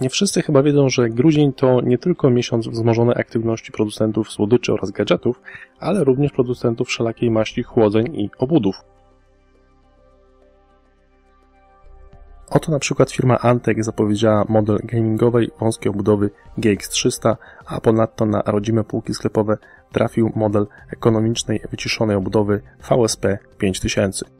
Nie wszyscy chyba wiedzą, że grudzień to nie tylko miesiąc wzmożonej aktywności producentów słodyczy oraz gadżetów, ale również producentów wszelakiej maści chłodzeń i obudów. Oto na przykład firma Antec zapowiedziała model gamingowej wąskiej obudowy GX300, a ponadto na rodzime półki sklepowe trafił model ekonomicznej wyciszonej obudowy VSP 5000.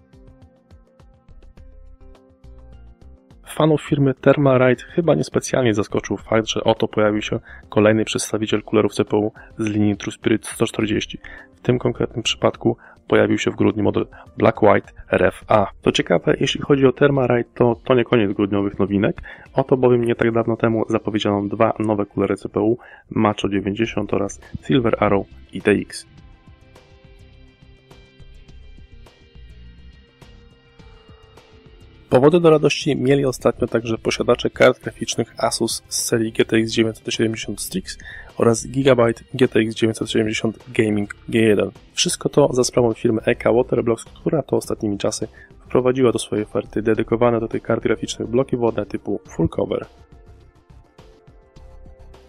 Fanów firmy Thermalright chyba niespecjalnie zaskoczył fakt, że oto pojawił się kolejny przedstawiciel kulerów CPU z linii TrueSpirit 140. W tym konkretnym przypadku pojawił się w grudniu model Black White RFA. To ciekawe, jeśli chodzi o Thermalright, to to nie koniec grudniowych nowinek. Oto bowiem nie tak dawno temu zapowiedziano dwa nowe kulery CPU Macho 90 oraz Silver Arrow ITX. Powody do radości mieli ostatnio także posiadacze kart graficznych Asus z serii GTX 970 Strix oraz Gigabyte GTX 970 Gaming G1. Wszystko to za sprawą firmy EK Waterblocks, która to ostatnimi czasy wprowadziła do swojej oferty dedykowane do tych kart graficznych bloki wodne typu full cover.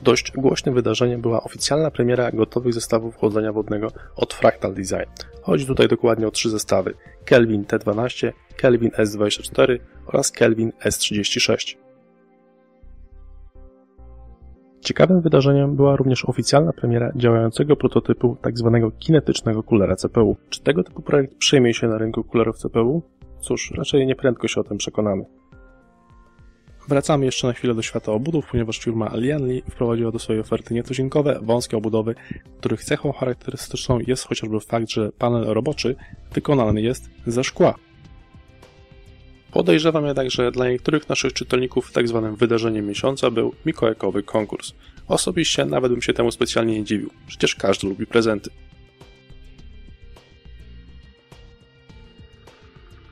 Dość głośnym wydarzeniem była oficjalna premiera gotowych zestawów chłodzenia wodnego od Fractal Design. Chodzi tutaj dokładnie o trzy zestawy: Kelvin T12, Kelvin S24 oraz Kelvin S36. Ciekawym wydarzeniem była również oficjalna premiera działającego prototypu tzw. Tak kinetycznego kulera CPU. Czy tego typu projekt przyjmie się na rynku kulerów CPU? Cóż, raczej nieprędko się o tym przekonamy. Wracamy jeszcze na chwilę do świata obudów, ponieważ firma Lianli wprowadziła do swojej oferty nietuzinkowe, wąskie obudowy, których cechą charakterystyczną jest chociażby fakt, że panel roboczy wykonany jest ze szkła. Podejrzewam jednak, że dla niektórych naszych czytelników tak zwanym wydarzeniem miesiąca był mikołajkowy konkurs. Osobiście nawet bym się temu specjalnie nie dziwił, przecież każdy lubi prezenty.